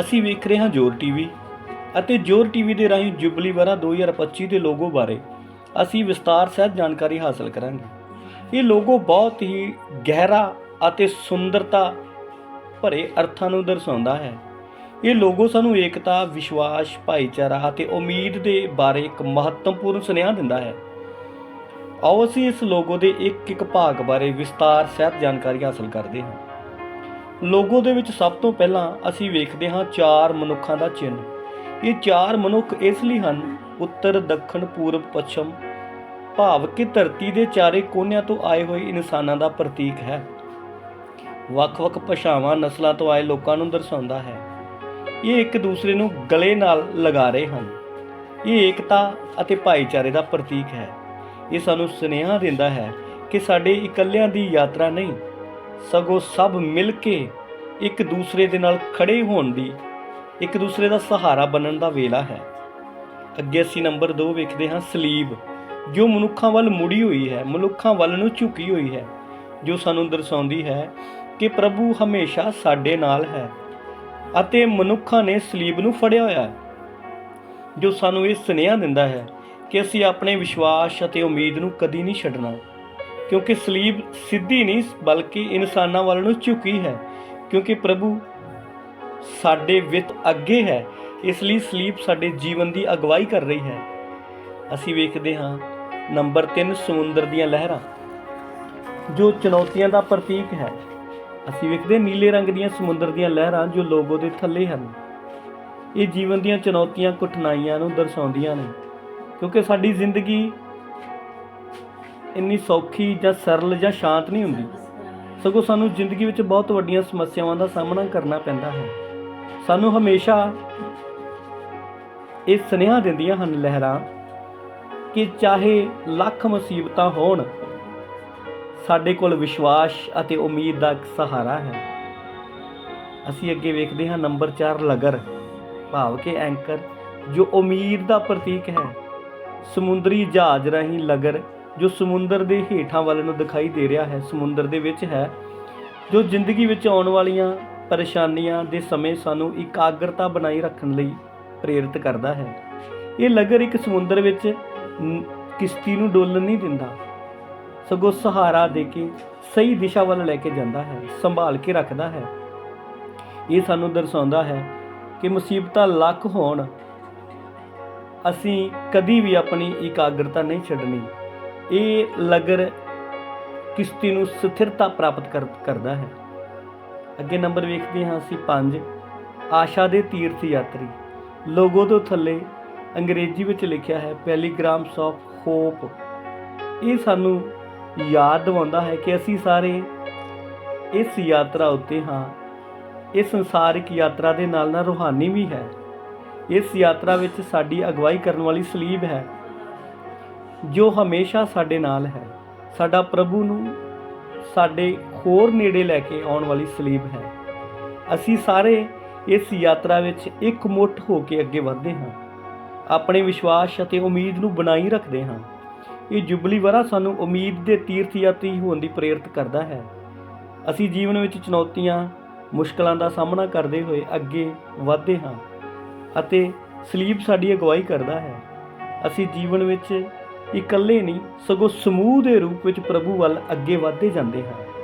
ਅਸੀਂ ਵੇਖ ਰਹੇ ਹਾਂ ਜੋਰ ਟੀਵੀ ਅਤੇ ਜੋਰ ਟੀਵੀ ਦੇ ਰਾਹੀਂ ਜੁਬਲੀ ਵਰਾ 2025 ਦੇ ਲੋਗੋ ਬਾਰੇ ਅਸੀਂ ਵਿਸਤਾਰ ਸਹਿਤ ਜਾਣਕਾਰੀ ਹਾਸਲ ਕਰਾਂਗੇ। ਇਹ ਲੋਗੋ ਬਹੁਤ ਹੀ ਗਹਿਰਾ ਅਤੇ ਸੁੰਦਰਤਾ ਭਰੇ ਅਰਥਾਂ ਨੂੰ ਦਰਸਾਉਂਦਾ ਹੈ। ਇਹ ਲੋਗੋ ਸਾਨੂੰ ਏਕਤਾ, ਵਿਸ਼ਵਾਸ, ਭਾਈਚਾਰਾ ਅਤੇ ਉਮੀਦ ਦੇ ਬਾਰੇ ਇੱਕ ਮਹੱਤਵਪੂਰਨ ਸੁਨੇਹਾ ਦਿੰਦਾ ਹੈ। ਆਓ ਅਸੀਂ ਇਸ ਲੋਗੋ ਦੇ ਇੱਕ ਇੱਕ ਭਾਗ ਬਾਰੇ ਵਿਸਤਾਰ ਸਹਿਤ ਜਾਣਕਾਰੀ ਹਾਸਲ ਕਰਦੇ ਹਾਂ। ਲੋਗੋ ਦੇ ਵਿੱਚ ਸਭ ਤੋਂ ਪਹਿਲਾਂ ਅਸੀਂ ਵੇਖਦੇ ਹਾਂ ਚਾਰ ਮਨੁੱਖਾਂ ਦਾ ਚਿੰਨ੍ਹ। ਇਹ ਚਾਰ ਮਨੁੱਖ ਇਸ ਲਈ ਹਨ, ਉੱਤਰ, ਦੱਖਣ, ਪੂਰਬ, ਪੱਛਮ, ਭਾਵ ਕਿ ਧਰਤੀ ਦੇ ਚਾਰੇ ਕੋਨਿਆਂ ਤੋਂ ਆਏ ਹੋਏ ਇਨਸਾਨਾਂ ਦਾ ਪ੍ਰਤੀਕ ਹੈ। ਵੱਖ-ਵੱਖ ਭਾਸ਼ਾਵਾਂ ਨਸਲਾਂ ਤੋਂ ਆਏ ਲੋਕਾਂ ਨੂੰ ਦਰਸਾਉਂਦਾ ਹੈ। ਇਹ ਇੱਕ ਦੂਸਰੇ ਨੂੰ ਗਲੇ ਨਾਲ ਲਗਾ ਰਹੇ ਹਨ। ਇਹ ਏਕਤਾ ਅਤੇ ਭਾਈਚਾਰੇ ਦਾ ਪ੍ਰਤੀਕ ਹੈ। ਇਹ ਸਾਨੂੰ ਸੁਨੇਹਾ ਦਿੰਦਾ ਹੈ ਕਿ ਸਾਡੇ ਇਕੱਲਿਆਂ ਦੀ ਯਾਤਰਾ ਨਹੀਂ, ਸਗੋਂ ਸਭ ਮਿਲ ਕੇ ਇੱਕ ਦੂਸਰੇ ਦੇ ਨਾਲ ਖੜੇ ਹੋਣ ਦੀ, ਇੱਕ ਦੂਸਰੇ ਦਾ ਸਹਾਰਾ ਬਣਨ ਦਾ ਵੇਲਾ ਹੈ। ਅੱਗੇ ਅਸੀਂ ਨੰਬਰ 2 ਵੇਖਦੇ ਹਾਂ, ਸਲੀਬ, ਜੋ ਮਨੁੱਖਾਂ ਵੱਲ ਮੁੜੀ ਹੋਈ ਹੈ, ਮਨੁੱਖਾਂ ਵੱਲ ਨੂੰ ਝੁਕੀ ਹੋਈ ਹੈ, ਜੋ ਸਾਨੂੰ ਦਰਸਾਉਂਦੀ ਹੈ ਕਿ ਪ੍ਰਭੂ ਹਮੇਸ਼ਾ ਸਾਡੇ ਨਾਲ ਹੈ ਅਤੇ ਮਨੁੱਖਾਂ ਨੇ ਸਲੀਬ ਨੂੰ ਫੜਿਆ ਹੋਇਆ ਹੈ। ਜੋ ਸਾਨੂੰ ਇਹ ਸੁਨੇਹਾ ਦਿੰਦਾ ਹੈ ਕਿ ਅਸੀਂ ਆਪਣੇ ਵਿਸ਼ਵਾਸ ਅਤੇ ਉਮੀਦ ਨੂੰ ਕਦੀ ਨਹੀਂ ਛੱਡਣਾ, ਕਿਉਂਕਿ ਸਲੀਬ ਸਿੱਧੀ ਨਹੀਂ, ਬਲਕਿ ਇਨਸਾਨਾਂ ਵੱਲ ਨੂੰ ਝੁਕੀ ਹੈ ਕਿਉਂਕਿ ਪ੍ਰਭੂ ਸਾਡੇ ਵਿੱਚ ਅੱਗੇ ਹੈ, ਇਸ ਲਈ ਸਲੀਪ ਸਾਡੇ ਜੀਵਨ ਦੀ ਅਗਵਾਈ ਕਰ ਰਹੀ ਹੈ। ਅਸੀਂ ਵੇਖਦੇ ਹਾਂ ਨੰਬਰ 3 ਸਮੁੰਦਰ ਦੀਆਂ ਲਹਿਰਾਂ, ਜੋ ਚੁਣੌਤੀਆਂ ਦਾ ਪ੍ਰਤੀਕ ਹੈ। ਅਸੀਂ ਵੇਖਦੇ ਨੀਲੇ ਰੰਗ ਦੀਆਂ ਸਮੁੰਦਰ ਦੀਆਂ ਲਹਿਰਾਂ, ਜੋ ਲੋਗੋ ਦੇ ਥੱਲੇ ਹਨ। ਇਹ ਜੀਵਨ ਦੀਆਂ ਚੁਣੌਤੀਆਂ, ਕਠਿਨਾਈਆਂ ਨੂੰ ਦਰਸਾਉਂਦੀਆਂ ਨੇ, ਕਿਉਂਕਿ ਸਾਡੀ ਜ਼ਿੰਦਗੀ ਇੰਨੀ ਸੌਖੀ ਜਾਂ ਸਰਲ ਜਾਂ ਸ਼ਾਂਤ ਨਹੀਂ ਹੁੰਦੀ। ਸਗੋਂ ਸਾਨੂੰ ਜ਼ਿੰਦਗੀ ਵਿੱਚ ਬਹੁਤ ਵੱਡੀਆਂ ਸਮੱਸਿਆਵਾਂ ਦਾ ਸਾਹਮਣਾ ਕਰਨਾ ਪੈਂਦਾ ਹੈ। ਸਾਨੂੰ ਹਮੇਸ਼ਾ ਇਹ ਸੁਨੇਹਾ ਦਿੰਦੀਆਂ ਹਨ ਲਹਿਰਾਂ ਕਿ ਚਾਹੇ ਲੱਖ ਮੁਸੀਬਤਾਂ ਹੋਣ, ਸਾਡੇ ਕੋਲ ਵਿਸ਼ਵਾਸ ਅਤੇ ਉਮੀਦ ਦਾ ਇੱਕ ਸਹਾਰਾ ਹੈ। ਅਸੀਂ ਅੱਗੇ ਵੇਖਦੇ ਹਾਂ ਨੰਬਰ 4 ਲਗਰ, ਭਾਵ ਕਿ ਐਂਕਰ, ਜੋ ਉਮੀਦ ਦਾ ਪ੍ਰਤੀਕ ਹੈ। ਸਮੁੰਦਰੀ ਜਹਾਜ਼ ਰਾਹੀਂ ਲਗਰ ਜੋ ਸਮੁੰਦਰ ਦੇ ਹੇਠਾਂ ਵੱਲ ਨੂੰ ਦਿਖਾਈ ਦੇ ਰਿਹਾ ਹੈ, ਸਮੁੰਦਰ ਦੇ ਵਿੱਚ ਹੈ, ਜੋ ਜ਼ਿੰਦਗੀ ਵਿੱਚ ਆਉਣ ਵਾਲੀਆਂ ਪਰੇਸ਼ਾਨੀਆਂ ਦੇ ਸਮੇਂ ਸਾਨੂੰ ਇਕਾਗਰਤਾ ਬਣਾਈ ਰੱਖਣ ਲਈ ਪ੍ਰੇਰਿਤ ਕਰਦਾ ਹੈ। ਇਹ ਲਗਰ ਇੱਕ ਸਮੁੰਦਰ ਵਿੱਚ ਕਿਸ਼ਤੀ ਨੂੰ ਡੋਲਣ ਨਹੀਂ ਦਿੰਦਾ। ਸਗੋਂ ਸਹਾਰਾ ਦੇ ਕੇ ਸਹੀ ਦਿਸ਼ਾ ਵੱਲ ਲੈ ਕੇ ਜਾਂਦਾ ਹੈ, ਸੰਭਾਲ ਕੇ ਰੱਖਦਾ ਹੈ। ਇਹ ਸਾਨੂੰ ਦਰਸਾਉਂਦਾ ਹੈ ਕਿ ਮੁਸੀਬਤਾਂ ਲੱਖ ਹੋਣ, ਅਸੀਂ ਕਦੀ ਵੀ ਆਪਣੀ ਇਕਾਗਰਤਾ ਨਹੀਂ ਛੱਡਣੀ। ਇਹ ਲਗਰ ਕਿਸ਼ਤੀ ਨੂੰ ਸਥਿਰਤਾ ਪ੍ਰਾਪਤ ਕਰ- ਕਰਦਾ ਹੈ। ਅੱਗੇ ਨੰਬਰ ਵੇਖਦੇ ਹਾਂ ਅਸੀਂ 5 ਆਸ਼ਾ ਦੇ ਤੀਰਥ ਯਾਤਰੀ। ਲੋਗੋ ਤੋਂ ਥੱਲੇ ਅੰਗਰੇਜ਼ੀ ਵਿੱਚ ਲਿਖਿਆ ਹੈ ਪੈਲੀਗ੍ਰਾਮਸ ਆਫ ਹੋਪ ਇਹ ਸਾਨੂੰ ਯਾਦ ਦਿਵਾਉਂਦਾ ਹੈ ਕਿ ਅਸੀਂ ਸਾਰੇ ਇਸ ਯਾਤਰਾ ਉੱਤੇ ਹਾਂ। ਇਹ ਸੰਸਾਰਿਕ ਯਾਤਰਾ ਦੇ ਨਾਲ ਨਾਲ ਰੂਹਾਨੀ ਵੀ ਹੈ। ਇਸ ਯਾਤਰਾ ਵਿੱਚ ਸਾਡੀ ਅਗਵਾਈ ਕਰਨ ਵਾਲੀ ਸਲੀਬ ਹੈ। ਜੋ ਹਮੇਸ਼ਾ ਸਾਡੇ ਨਾਲ ਹੈ। ਸਾਡਾ ਪ੍ਰਭੂ ਨੂੰ ਸਾਡੇ ਹੋਰ ਨੇੜੇ ਲੈ ਕੇ ਆਉਣ ਵਾਲੀ ਸਲੀਬ ਹੈ। ਅਸੀਂ ਸਾਰੇ ਇਸ ਯਾਤਰਾ ਵਿੱਚ ਇੱਕ ਮੁੱਠ ਹੋ ਕੇ ਅੱਗੇ ਵਧਦੇ ਹਾਂ। ਆਪਣੇ ਵਿਸ਼ਵਾਸ ਅਤੇ ਉਮੀਦ ਨੂੰ ਬਣਾਈ ਰੱਖਦੇ ਹਾਂ। ਇਹ ਜੁਬਲੀ ਵਰਾ ਸਾਨੂੰ ਉਮੀਦ ਦੇ ਤੀਰਥ ਯਾਤਰੀ ਹੋਣ ਦੀ ਪ੍ਰੇਰਿਤ ਕਰਦਾ ਹੈ। ਅਸੀਂ ਜੀਵਨ ਵਿੱਚ ਚੁਣੌਤੀਆਂ, ਮੁਸ਼ਕਲਾਂ ਦਾ ਸਾਹਮਣਾ ਕਰਦੇ ਹੋਏ ਅੱਗੇ ਵਧਦੇ ਹਾਂ ਅਤੇ ਸਲੀਬ ਸਾਡੀ ਅਗਵਾਈ ਕਰਦਾ ਹੈ। ਅਸੀਂ ਜੀਵਨ ਵਿੱਚ ਇਕੱਲੇ ਨਹੀਂ ਸਗੋਂ ਸਮੂਹ ਦੇ ਰੂਪ ਵਿੱਚ ਪ੍ਰਭੂ ਵੱਲ ਅੱਗੇ ਵਧਦੇ ਜਾਂਦੇ ਹਾਂ